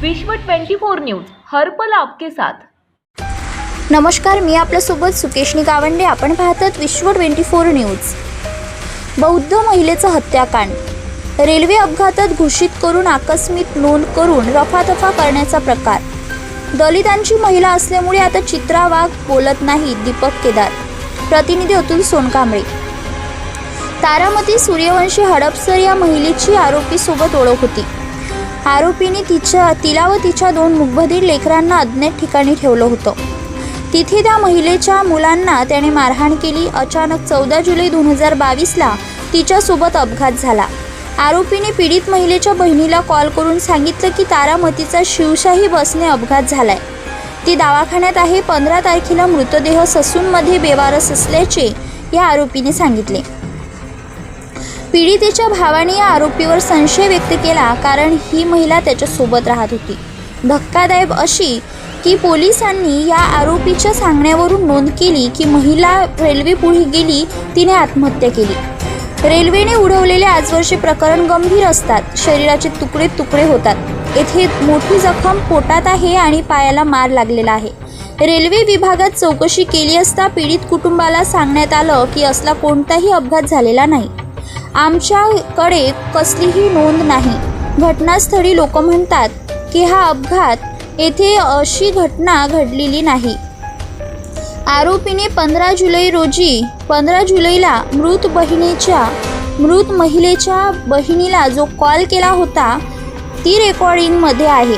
विश्व 24 न्यूज हर्पल आपके साथ. नमस्कार मी आपल्यासोबत सुकेशनी गावंडे. आपण पाहतात विश्व ट्वेंटी फोर न्यूज. बौद्ध महिलेचं हत्याकांड. रेल्वे अपघातात घोषित करून आकस्मिक नोंद करून रफातफा करण्याचा प्रकार. दलितांची महिला असल्यामुळे आता चित्रा वाघ बोलत नाही दीपक केदार. प्रतिनिधी अतुल सोनकांबळे. तारामती सूर्यवंशी हडपसर या महिलेची आरोपीसोबत ओळख होती. आरोपीने तिच्या तिला व तिच्या दोन मुखबधीर लेकरांना अज्ञात ठिकाणी ठेवलं होतं. तिथे त्या महिलेच्या मुलांना त्याने मारहाण केली. अचानक चौदा जुलै दोन हजार बावीसला तिच्यासोबत अपघात झाला. आरोपीने पीडित महिलेच्या बहिणीला कॉल करून सांगितलं की तारामतीचा शिवशाही बसने अपघात झालाय. ती दवाखान्यात आहे. पंधरा तारखेला मृतदेह ससूनमध्ये बेवारस असल्याचे या आरोपीने सांगितले. पीडितेच्या भावाने या आरोपीवर संशय व्यक्त केला कारण ही महिला त्याच्यासोबत राहत होती. धक्कादायक अशी की पोलिसांनी या आरोपीच्या सांगण्यावरून नोंद केली की महिला रेल्वे पुढे गेली तिने आत्महत्या केली. रेल्वेने उडवलेले आजवरचे प्रकरण गंभीर असतात. शरीराचे तुकडे तुकडे होतात. येथे मोठी जखम पोटात आहे आणि पायाला मार लागलेला आहे. रेल्वे विभागात चौकशी केली असता पीडित कुटुंबाला सांगण्यात आलं की असला कोणताही अपघात झालेला नाही. आमच्याकडे कसलीही नोंद नाही. घटनास्थळी लोक म्हणतात की हा अपघात येथे अशी घटना घडलेली नाही. आरोपीने पंधरा जुलै रोजी पंधरा जुलैला मृत बहिणीच्या मृत महिलेच्या बहिणीला जो कॉल केला होता ती रेकॉर्डिंगमध्ये आहे.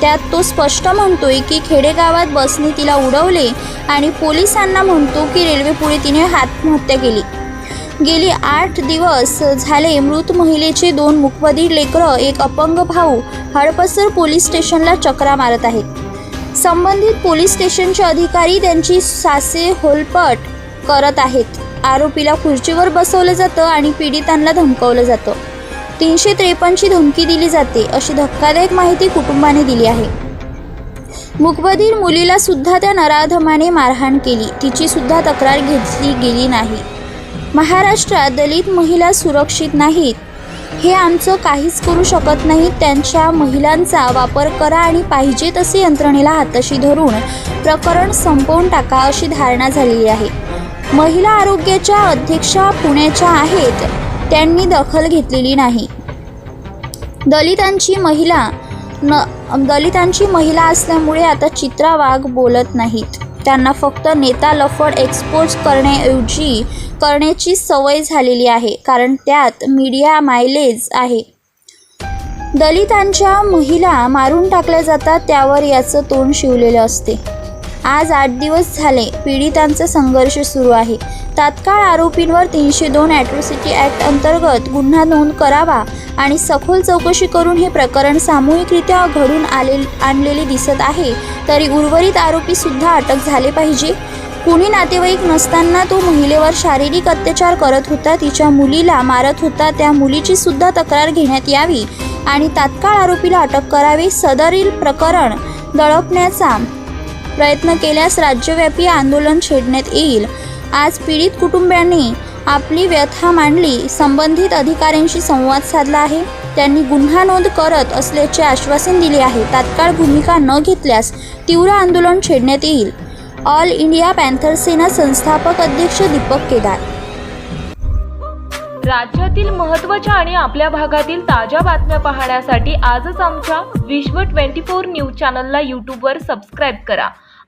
त्यात तो स्पष्ट म्हणतोय की खेडेगावात बसने तिला उडवले आणि पोलिसांना म्हणतो की रेल्वे पुढे तिने आत्महत्या केली. गेली आठ दिवस झाले मृत महिलेचे दोन मुखबधीर लेकरं एक अपंग भाऊ हडपसर पोलीस स्टेशनला चक्रा मारत आहेत. संबंधित पोलीस स्टेशनचे अधिकारी त्यांची सासे होलपट करत आहेत. आरोपीला खुर्चीवर बसवलं जातं आणि पीडितांना धमकवलं जातं. तीनशे त्रेपन्नची धमकी दिली जाते अशी धक्कादायक माहिती कुटुंबाने दिली आहे. मुखबधीर मुलीला सुद्धा त्या नराधमाने मारहाण केली. तिची सुद्धा तक्रार घेतली गेली नाही. महाराष्ट्रात दलित महिला सुरक्षित नाहीत. हे आमचं काहीच करू शकत नाहीत. त्यांच्या महिलांचा वापर करा आणि पाहिजे तसे यंत्रणेला हाताशी धरून प्रकरण संपवून टाका अशी धारणा झालेली आहे. महिला आरोग्याच्या अध्यक्षा पुण्याच्या आहेत. त्यांनी दखल घेतलेली नाही. दलितांची महिला न दलितांची महिला असल्यामुळे आता चित्रा वाघ बोलत नाहीत. त्यांना फक्त नेता लफड एक्सपोज करण्याऐवजी करण्याची सवय झालेली आहे कारण त्यात मीडिया मायलेज आहे. दलितांच्या महिला मारून टाकल्या जातात त्यावर याचं तोंड शिवलेलं असते. आज आठ दिवस झाले पीडितांचा संघर्ष सुरू आहे. तात्काळ आरोपींवर तीनशे दोन ॲट्रॉसिटी ॲक्ट अंतर्गत गुन्हा नोंद करावा आणि सखोल चौकशी करून हे प्रकरण सामूहिकरित्या घडून आले आणलेले दिसत आहे. तरी उर्वरित आरोपीसुद्धा अटक झाले पाहिजे. कुणी नातेवाईक नसताना तो महिलेवर शारीरिक अत्याचार करत होता तिच्या मुलीला मारत होता त्या मुलीची सुद्धा तक्रार घेण्यात यावी आणि तात्काळ आरोपीला अटक करावी. सदरील प्रकरण दळपण्याचा प्रयत्न केल्यास राज्यव्यापी आंदोलन छेडण्यात येईल. आज पीडित कुटुंबियांनी आपली व्यथा मांडली. संबंधित अधिकाऱ्यांशी संवाद साधला आहे. त्यांनी गुन्हा नोंद करत असल्याचे आश्वासन दिले आहे. तात्काळ भूमिका न घेतल्यास तीव्र आंदोलन छेडण्यात येईल. ऑल इंडिया पॅन्थर सेना संस्थापक अध्यक्ष दीपक केदार. राज्यातील महत्त्वाच्या आणि आपल्या भागातील ताज्या बातम्या पाहण्यासाठी आजच आमच्या विश्व 24 न्यूज चॅनलला यूट्यूबवर सबस्क्राईब करा.